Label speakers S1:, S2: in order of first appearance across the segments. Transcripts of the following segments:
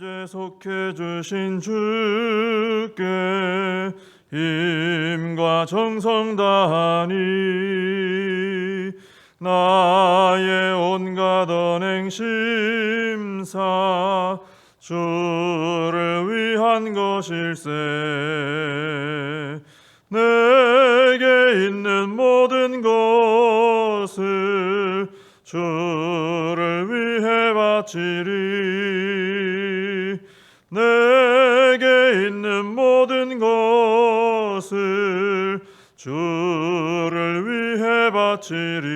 S1: 이제 속해 주신 주께 힘과 정성 다하니 나의 온갖 언행 심사 주를 위한 것일세. 내게 있는 모든 것을 주를 위해 바치리 것을 주를 위해 바치리.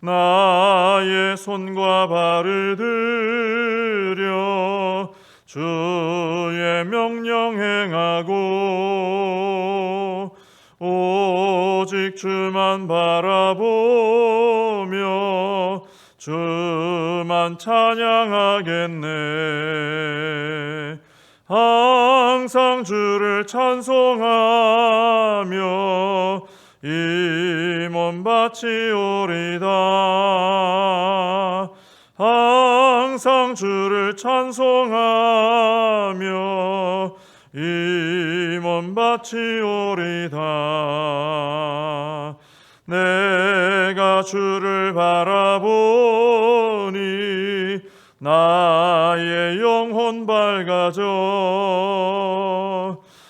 S1: 나의 손과 발을 들여 주의 명령 행하고 오직 주만 바라보며 주만 찬양하겠네 항상 주를 찬송하며 이몸 바치오리다. 항상 주를 찬송하며 이몸 바치오리다. 내가 주를 바라보니 나의 영혼 밝아져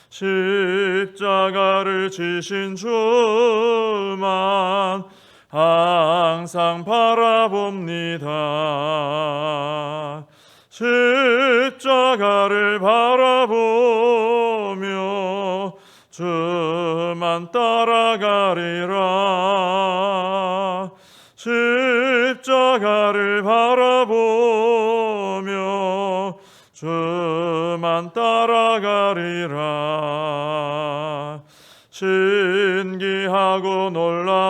S1: 십자가를 지신 주만 항상 바라봅니다. 십자가를 바라보며 주만 따라가리라. 십자가를 바라보며 주만 따라가리라. 신기하고 놀라워라.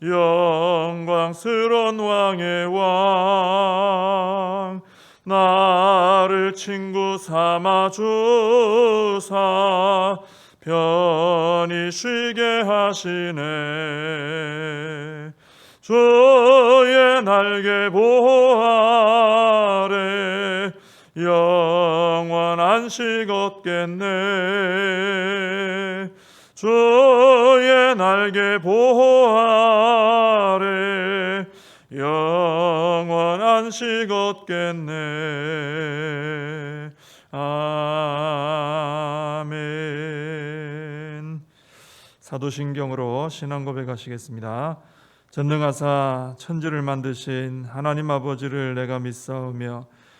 S1: 영광스런 왕의 왕 나를 친구 삼아 주사. 편히 쉬게 하시네. 주의 날개 보호 아 영원한 식 얻겠네. 주의 날개 보호 아래. 영원한 식 얻겠네. 아멘. 사도신경으로 신앙 고백하시겠습니다. 전능하사 천지를 만드신 하나님 아버지를 내가 믿사오며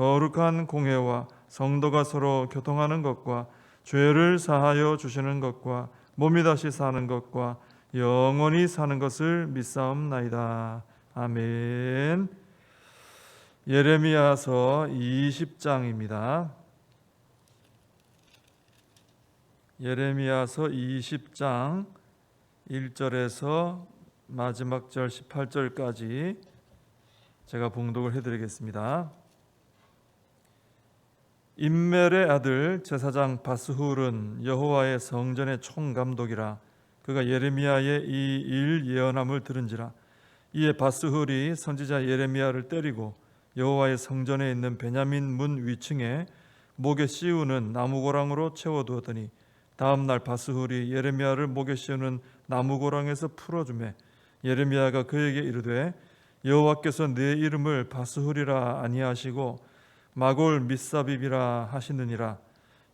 S1: 거룩한 공회와 성도가 서로 교통하는 것과 죄를 사하여 주시는 것과 몸이 다시 사는 것과 영원히 사는 것을 믿사옵나이다. 아멘. 예레미야서 20장입니다. 예레미야서 20장 1절에서 마지막 절 18절까지 제가 봉독을 해 드리겠습니다. 임멜의 아들 제사장 바스훌은 여호와의 성전의 총감독이라. 그가 예레미야의 이 일 예언함을 들은지라. 이에 바스훌이 선지자 예레미야를 때리고 여호와의 성전에 있는 베냐민 문 위층에 목에 씌우는 나무고랑으로 채워두었더니 다음 날 바스훌이 예레미야를 목에 씌우는 나무고랑에서 풀어주매 예레미야가 그에게 이르되 여호와께서 내 이름을 바스훌이라 아니하시고 마골 미사비비라 하시느니라.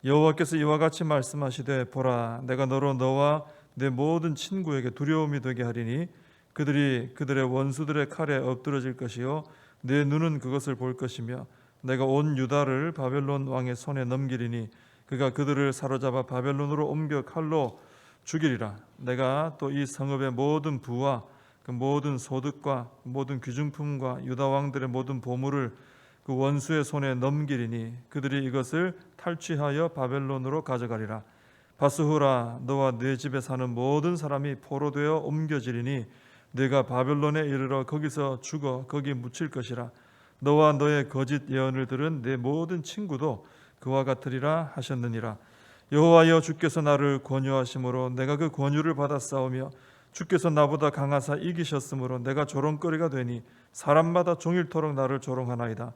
S1: 여호와께서 이와 같이 말씀하시되 보라 내가 너로 너와 내 모든 친구에게 두려움이 되게 하리니 그들이 그들의 원수들의 칼에 엎드러질 것이요 내 눈은 그것을 볼 것이며 내가 온 유다를 바벨론 왕의 손에 넘기리니 그가 그들을 사로잡아 바벨론으로 옮겨 칼로 죽이리라. 내가 또 이 성읍의 모든 부와 그 모든 소득과 모든 귀중품과 유다 왕들의 모든 보물을 그 원수의 손에 넘기리니 그들이 이것을 탈취하여 바벨론으로 가져가리라. 바스후라 너와 네 집에 사는 모든 사람이 포로되어 옮겨지리니 네가 바벨론에 이르러 거기서 죽어 거기 묻힐 것이라. 너와 너의 거짓 예언을 들은 내 모든 친구도 그와 같으리라 하셨느니라. 여호와여 주께서 나를 권유하심으로 내가 그 권유를 싸우며 주께서 나보다 강하사 이기셨으므로 내가 조롱거리가 되니 사람마다 종일토록 나를 조롱하나이다.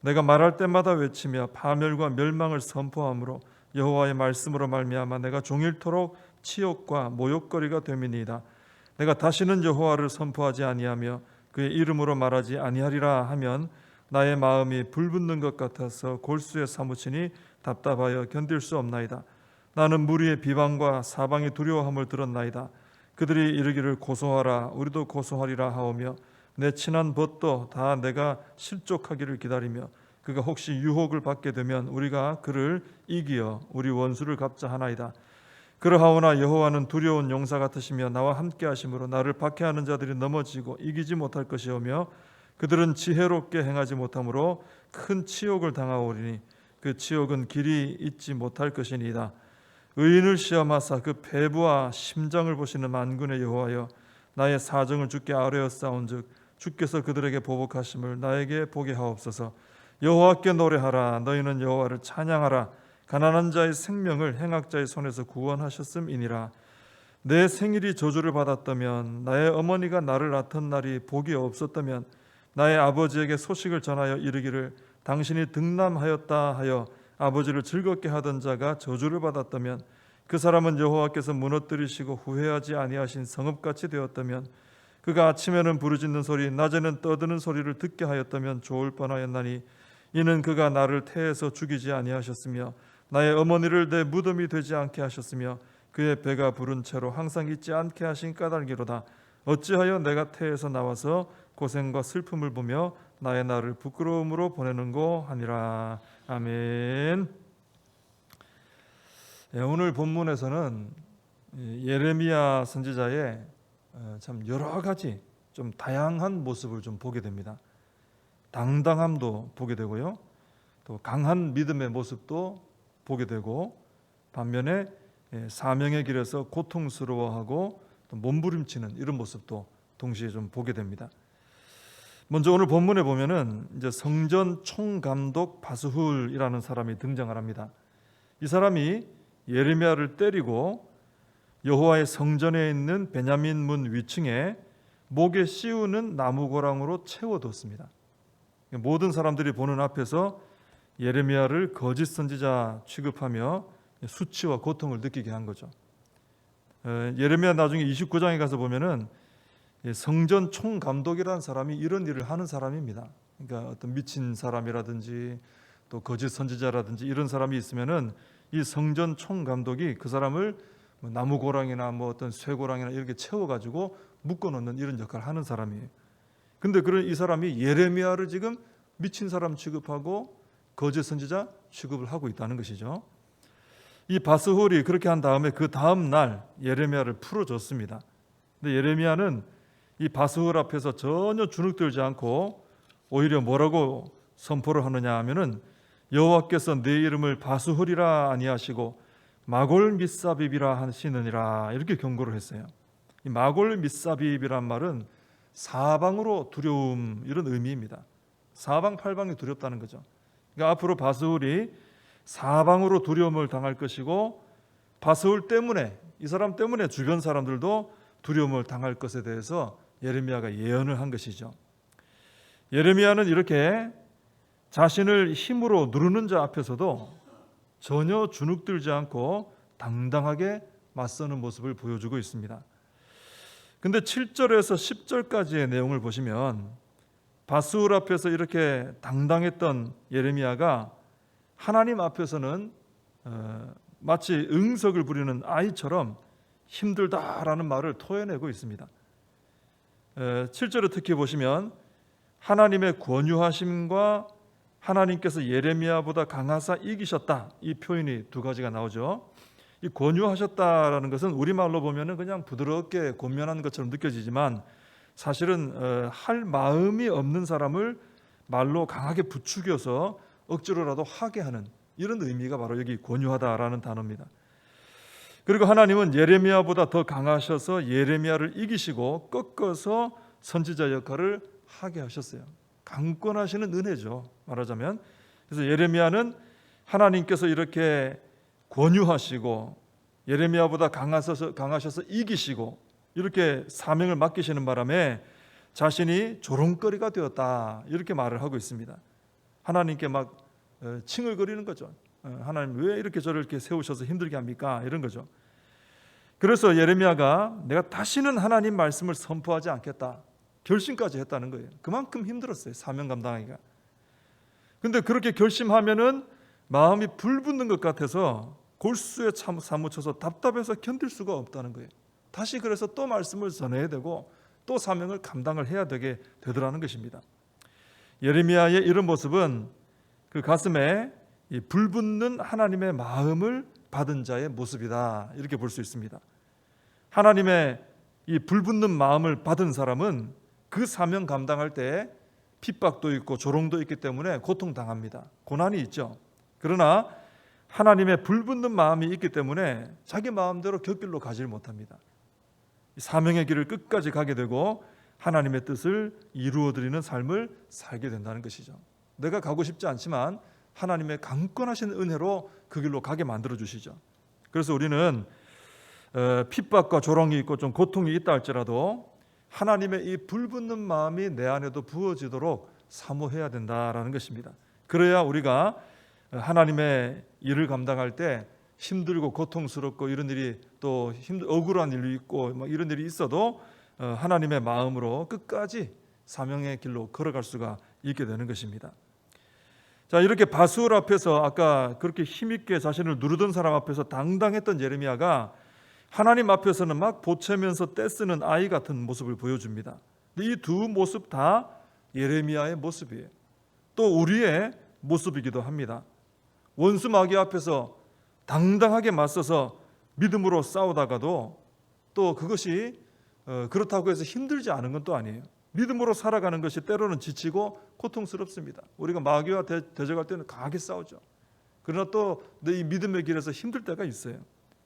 S1: 내가 말할 때마다 외치며 파멸과 멸망을 선포함으로 여호와의 말씀으로 말미암아 내가 종일토록 치욕과 모욕거리가 됨이니이다. 내가 다시는 여호와를 선포하지 아니하며 그의 이름으로 말하지 아니하리라 하면 나의 마음이 불붙는 것 같아서 골수에 사무치니 답답하여 견딜 수 없나이다. 나는 무리의 비방과 사방의 두려워함을 들었나이다. 그들이 이르기를 고소하라 우리도 고소하리라 하오며 내 친한 벗도 다 내가 실족하기를 기다리며 그가 혹시 유혹을 받게 되면 우리가 그를 이기어 우리 원수를 갚자 하나이다. 그러하오나 여호와는 두려운 용사 같으시며 나와 함께 하심으로 나를 박해하는 자들이 넘어지고 이기지 못할 것이오며 그들은 지혜롭게 행하지 못하므로 큰 치욕을 당하오리니 그 치욕은 길이 잊지 못할 것이니이다. 의인을 시험하사 그 배부와 심장을 보시는 만군의 여호와여 나의 사정을 주께 아뢰어 싸운즉 주께서 그들에게 보복하심을 나에게 보게 하옵소서. 여호와께 노래하라. 너희는 여호와를 찬양하라. 가난한 자의 생명을 행악자의 손에서 구원하셨음이니라. 내 생일이 저주를 받았다면 나의 어머니가 나를 낳던 날이 복이 없었다면 나의 아버지에게 소식을 전하여 이르기를 당신이 등남하였다 하여 아버지를 즐겁게 하던 자가 저주를 받았다면 그 사람은 여호와께서 무너뜨리시고 후회하지 아니하신 성읍같이 되었다면 그가 아침에는 부르짖는 소리 낮에는 떠드는 소리를 듣게 하였다면 좋을 뻔하였나니 이는 그가 나를 태에서 죽이지 아니하셨으며 나의 어머니를 내 무덤이 되지 않게 하셨으며 그의 배가 부른 채로 항상 잊지 않게 하신 까닭이로다 어찌하여 내가 태에서 나와서 고생과 슬픔을 보며 나의 날을 부끄러움으로 보내는고 하니라 아멘. 예, 오늘 본문에서는 이 예레미야 선지자의 어, 참 여러 가지 좀 다양한 모습을 좀 보게 됩니다. 당당함도 보게 되고요, 또 강한 믿음의 모습도 보게 되고 반면에 예, 사명의 길에서 고통스러워하고 또 몸부림치는 이런 모습도 동시에 좀 보게 됩니다. 먼저 오늘 본문에 보면은 이제 성전 총감독 바스훌이라는 사람이 등장을 합니다. 이 사람이 예레미야를 때리고 여호와의 성전에 있는 베냐민 문 위층에 목에 씌우는 나무 고랑으로 채워뒀습니다. 모든 사람들이 보는 앞에서 예레미야를 거짓 선지자 취급하며 수치와 고통을 느끼게 한 거죠. 어, 예레미야 나중에 29장에 가서 보면은 성전 총감독이라는 사람이 이런 일을 하는 사람입니다. 그러니까 어떤 미친 사람이라든지 또 거짓 선지자라든지 이런 사람이 있으면은 이 성전 총감독이 그 사람을 뭐 나무 고랑이나 뭐 어떤 쇠 고랑이나 이렇게 채워 가지고 묶어 놓는 이런 역할을 하는 사람이에요. 근데 그런 이 사람이 예레미야를 지금 미친 사람 취급하고 거짓 선지자 취급을 하고 있다는 것이죠. 이 바스홀이 그렇게 한 다음에 그 다음 날 예레미야를 풀어줬습니다. 근데 예레미야는 이 바스홀 앞에서 전혀 주눅들지 않고 오히려 뭐라고 선포를 하느냐 하면은 여호와께서 내 이름을 바스홀이라 아니하시고 마골 미사빕이라 하시느니라 이렇게 경고를 했어요. 이 마골 미사빕이란 말은 사방으로 두려움 이런 의미입니다. 사방 팔방이 두렵다는 거죠. 그러니까 앞으로 바스홀이 사방으로 두려움을 당할 것이고 바스홀 때문에 이 사람 때문에 주변 사람들도 두려움을 당할 것에 대해서 예레미야가 예언을 한 것이죠. 예레미야는 이렇게 자신을 힘으로 누르는 자 앞에서도 전혀 주눅들지 않고 당당하게 맞서는 모습을 보여주고 있습니다. 근데 7절에서 10절까지의 내용을 보시면 바스울 앞에서 이렇게 당당했던 예레미야가 하나님 앞에서는 어, 마치 응석을 부리는 아이처럼 힘들다라는 말을 토해내고 있습니다. 7절을 특히 보시면 하나님의 권유하심과 하나님께서 예레미야보다 강하사 이기셨다 이 표현이 두 가지가 나오죠. 이 권유하셨다라는 것은 우리 말로 보면은 그냥 부드럽게 권면한 것처럼 느껴지지만 사실은 어, 할 마음이 없는 사람을 말로 강하게 부추겨서 억지로라도 하게 하는 이런 의미가 바로 여기 권유하다라는 단어입니다. 그리고 하나님은 예레미야보다 더 강하셔서 예레미야를 이기시고 꺾어서 선지자 역할을 하게 하셨어요. 강권하시는 은혜죠. 말하자면 그래서 예레미야는 하나님께서 이렇게 권유하시고 예레미야보다 강하셔서 강하셔서 이기시고 이렇게 사명을 맡기시는 바람에 자신이 조롱거리가 되었다 이렇게 말을 하고 있습니다. 하나님께 막 어, 칭을거리는 거죠. 어, 하나님 왜 이렇게 저를 이렇게 세우셔서 힘들게 합니까? 이런 거죠. 그래서 예레미야가 내가 다시는 하나님 말씀을 선포하지 않겠다 결심까지 했다는 거예요. 그만큼 힘들었어요 사명 감당하기가. 근데 그렇게 결심하면은 마음이 불붙는 것 같아서 골수에 참 사무쳐서 답답해서 견딜 수가 없다는 거예요. 다시 그래서 또 말씀을 전해야 되고 또 사명을 감당을 해야 되게 되더라는 것입니다. 예레미야의 이런 모습은 그 가슴에 이 불붙는 하나님의 마음을 받은 자의 모습이다 이렇게 볼 수 있습니다. 하나님의 이 불붙는 마음을 받은 사람은 그 사명 감당할 때 핍박도 있고 조롱도 있기 때문에 고통 당합니다. 고난이 있죠. 그러나 하나님의 불붙는 마음이 있기 때문에 자기 마음대로 곁길로 가지를 못합니다. 사명의 길을 끝까지 가게 되고 하나님의 뜻을 이루어 드리는 삶을 살게 된다는 것이죠. 내가 가고 싶지 않지만 하나님의 강권하신 은혜로 그 길로 가게 만들어 주시죠. 그래서 우리는 어, 핍박과 조롱이 있고 좀 고통이 있다 할지라도 하나님의 이 불붙는 마음이 내 안에도 부어지도록 사모해야 된다라는 것입니다. 그래야 우리가 하나님의 일을 감당할 때 힘들고 고통스럽고 이런 일이 또 힘들 억울한 일이 있고 막 이런 일이 있어도 어, 하나님의 마음으로 끝까지 사명의 길로 걸어갈 수가 있게 되는 것입니다. 자 이렇게 바수울 앞에서 아까 그렇게 힘있게 자신을 누르던 사람 앞에서 당당했던 예레미야가 하나님 앞에서는 막 보채면서 떼쓰는 아이 같은 모습을 보여줍니다. 이 두 모습 다 예레미야의 모습이에요. 또 우리의 모습이기도 합니다. 원수 마귀 앞에서 당당하게 맞서서 믿음으로 싸우다가도 또 그것이 어, 그렇다고 해서 힘들지 않은 건 또 아니에요. 믿음으로 살아가는 것이 때로는 지치고 고통스럽습니다. 우리가 마귀와 대, 적할 때는 강하게 싸우죠. 그러나 또 이 믿음의 길에서 힘들 때가 있어요.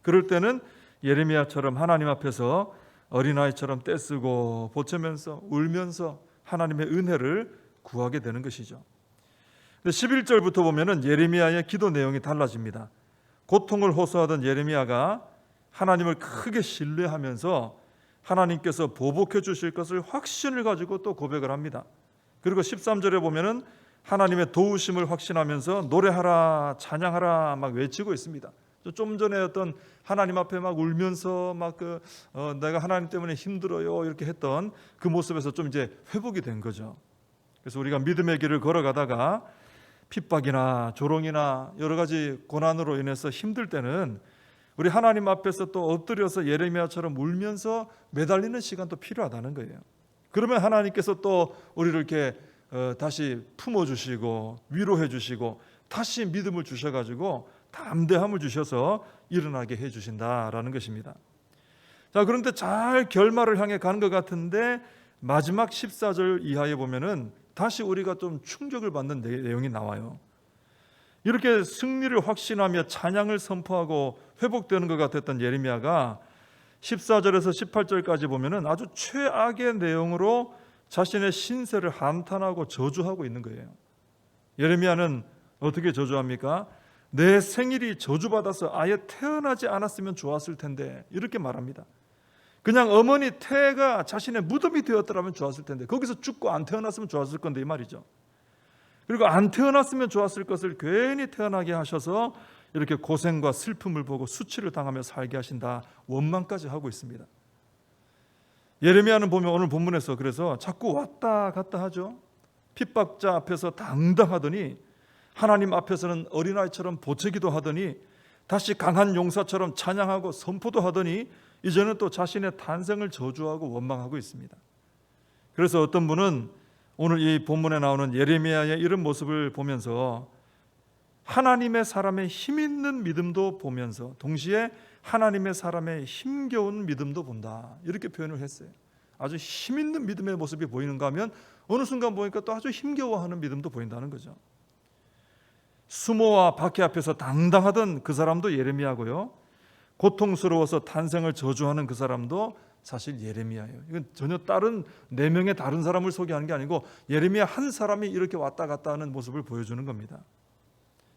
S1: 그럴 때는 예레미야처럼 하나님 앞에서 어린아이처럼 떼쓰고 보채면서 울면서 하나님의 은혜를 구하게 되는 것이죠. 11절부터 보면은 예레미야의 기도 내용이 달라집니다. 고통을 호소하던 예레미야가 하나님을 크게 신뢰하면서 하나님께서 보복해 주실 것을 확신을 가지고 또 고백을 합니다. 그리고 13절에 보면은 하나님의 도우심을 확신하면서 노래하라 찬양하라 막 외치고 있습니다. 좀 전에 어떤 하나님 앞에 막 울면서 막그 어, 내가 하나님 때문에 힘들어요 이렇게 했던 그 모습에서 좀 이제 회복이 된 거죠. 그래서 우리가 믿음의 길을 걸어가다가 핍박이나 조롱이나 여러 가지 고난으로 인해서 힘들 때는 우리 하나님 앞에서 또 엎드려서 예레미야처럼 울면서 매달리는 시간도 필요하다는 거예요. 그러면 하나님께서 또 우리를 이렇게 어, 다시 품어 주시고 위로해 주시고 다시 믿음을 주셔 가지고 담대함을 주셔서 일어나게 해 주신다라는 것입니다. 자, 그런데 잘 결말을 향해 가는 것 같은데 마지막 14절 이하에 보면은 다시 우리가 좀 충격을 받는 내용이 나와요. 이렇게 승리를 확신하며 찬양을 선포하고 회복되는 것 같았던 예레미야가 14절에서 18절까지 보면은 아주 최악의 내용으로 자신의 신세를 한탄하고 저주하고 있는 거예요. 예레미야는 어떻게 저주합니까? 내 생일이 저주받아서 아예 태어나지 않았으면 좋았을 텐데 이렇게 말합니다. 그냥 어머니 태가 자신의 무덤이 되었더라면 좋았을 텐데 거기서 죽고 안 태어났으면 좋았을 건데 이 말이죠. 그리고 안 태어났으면 좋았을 것을 괜히 태어나게 하셔서 이렇게 고생과 슬픔을 보고 수치를 당하며 살게 하신다 원망까지 하고 있습니다. 예레미야는 보면 오늘 본문에서 그래서 자꾸 왔다 갔다 하죠. 핍박자 앞에서 당당하더니 하나님 앞에서는 어린아이처럼 보채기도 하더니 다시 강한 용사처럼 찬양하고 선포도 하더니 이제는 또 자신의 탄생을 저주하고 원망하고 있습니다. 그래서 어떤 분은 오늘 이 본문에 나오는 예레미야의 이런 모습을 보면서 하나님의 사람의 힘 있는 믿음도 보면서 동시에 하나님의 사람의 힘겨운 믿음도 본다. 이렇게 표현을 했어요. 아주 힘 있는 믿음의 모습이 보이는가 하면 어느 순간 보니까 또 아주 힘겨워하는 믿음도 보인다는 거죠. 수모와 박해 앞에서 당당하던 그 사람도 예레미야고요. 고통스러워서 탄생을 저주하는 그 사람도 사실 예레미야예요. 이건 전혀 다른 네 명의 다른 사람을 소개하는 게 아니고 예레미야 한 사람이 이렇게 왔다 갔다 하는 모습을 보여주는 겁니다.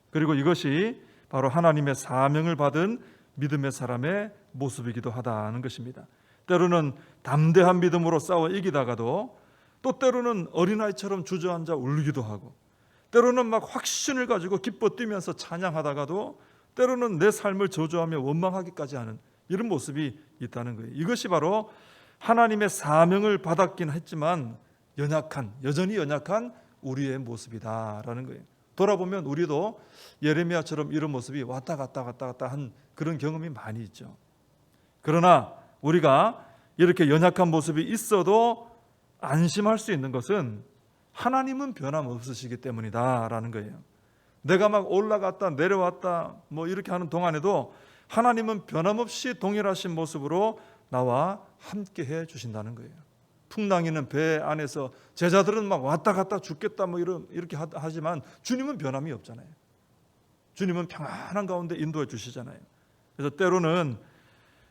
S1: 그리고 이것이 바로 하나님의 사명을 받은 믿음의 사람의 모습이기도 하다는 것입니다. 때로는 담대한 믿음으로 싸워 이기다가도 또 때로는 어린아이처럼 주저앉아 울기도 하고 때로는 막 확신을 가지고 기뻐 뛰면서 찬양하다가도 때로는 내 삶을 저주하며 원망하기까지 하는 이런 모습이 있다는 거예요. 이것이 바로 하나님의 사명을 받았긴 했지만 연약한 여전히 연약한 우리의 모습이다라는 거예요. 돌아보면 우리도 예레미야처럼 이런 모습이 왔다 갔다 갔다 갔다 한 그런 경험이 많이 있죠. 그러나 우리가 이렇게 연약한 모습이 있어도 안심할 수 있는 것은 하나님은 변함없으시기 때문이다라는 거예요. 내가 막 올라갔다 내려왔다 뭐 이렇게 하는 동안에도 하나님은 변함없이 동일하신 모습으로 나와 함께 해 주신다는 거예요. 풍랑이는 배 안에서 제자들은 막 왔다 갔다 죽겠다 뭐 이런 이렇게 하- 하지만 주님은 변함이 없잖아요. 주님은 평안한 가운데 인도해 주시잖아요. 그래서 때로는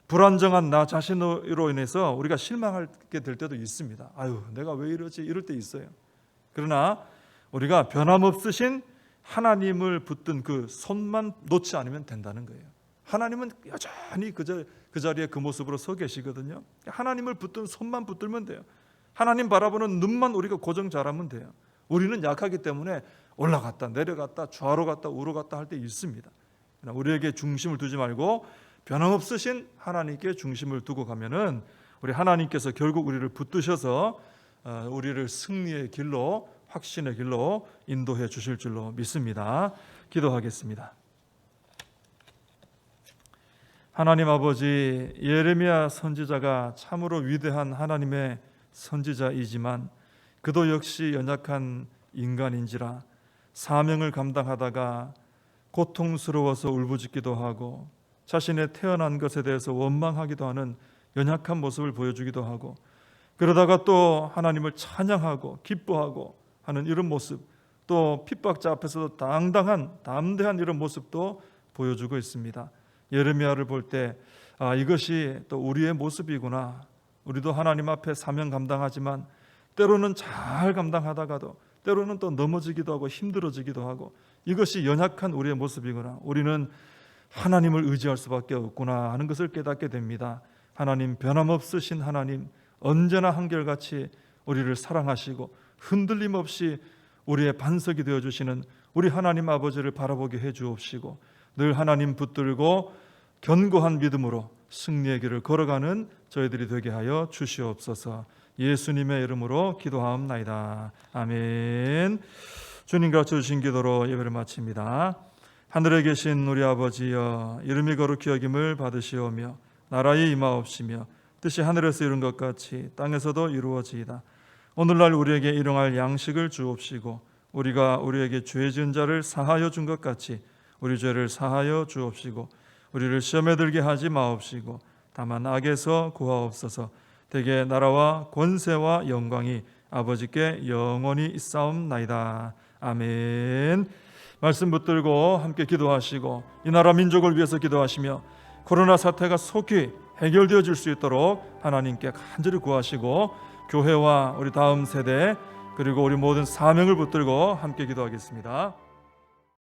S1: 불안정한 나 자신으로 인해서 우리가 실망하게 될 때도 있습니다. 아유, 내가 왜 이러지? 이럴 때 있어요. 그러나 우리가 변함없으신 하나님을 붙든 그 손만 놓지 않으면 된다는 거예요. 하나님은 여전히 그, 자, 그 자리에 그 모습으로 서 계시거든요. 하나님을 붙든 손만 붙들면 돼요. 하나님 바라보는 눈만 우리가 고정 잘하면 돼요. 우리는 약하기 때문에 올라갔다 내려갔다 좌로 갔다 우로 갔다 할 때 있습니다. 우리에게 중심을 두지 말고 변함없으신 하나님께 중심을 두고 가면은 우리 하나님께서 결국 우리를 붙드셔서 어, 우리를 승리의 길로 확신의 길로 인도해 주실 줄로 믿습니다. 기도하겠습니다. 하나님 아버지 예레미야 선지자가 참으로 위대한 하나님의 선지자이지만 그도 역시 연약한 인간인지라 사명을 감당하다가 고통스러워서 울부짖기도 하고 자신의 태어난 것에 대해서 원망하기도 하는 연약한 모습을 보여주기도 하고 그러다가 또 하나님을 찬양하고 기뻐하고 하는 이런 모습 또 핍박자 앞에서도 당당한 담대한 이런 모습도 보여주고 있습니다. 예레미야를 볼 때 아, 이것이 또 우리의 모습이구나. 우리도 하나님 앞에 사명 감당하지만 때로는 잘 감당하다가도 때로는 또 넘어지기도 하고 힘들어지기도 하고 이것이 연약한 우리의 모습이구나. 우리는 하나님을 의지할 수밖에 없구나 하는 것을 깨닫게 됩니다. 하나님 변함없으신 하나님 언제나 한결같이 우리를 사랑하시고 흔들림 없이 우리의 반석이 되어 주시는 우리 하나님 아버지를 바라보게 해 주옵시고 늘 하나님 붙들고 견고한 믿음으로 승리의 길을 걸어가는 저희들이 되게 하여 주시옵소서. 예수님의 이름으로 기도하옵나이다. 아멘. 주님 가르쳐 주신 기도로 예배를 마칩니다. 하늘에 계신 우리 아버지여 이름이 거룩히 여김을 받으시오며 나라의 임하옵시며 뜻이 하늘에서 이룬 것 같이 땅에서도 이루어지이다. 오늘날 우리에게 일용할 양식을 주옵시고 우리가 우리에게 죄 지은 자를 사하여 준 것 같이 우리 죄를 사하여 주옵시고 우리를 시험에 들게 하지 마옵시고 다만 악에서 구하옵소서. 대개 나라와 권세와 영광이 아버지께 영원히 있사옵나이다. 아멘. 말씀 붙들고 함께 기도하시고 이 나라 민족을 위해서 기도하시며 코로나 사태가 속히 해결되어 질 수 있도록 하나님께 간절히 구하시고 교회와 우리 다음 세대 그리고 우리 모든 사명을 붙들고 함께 기도하겠습니다.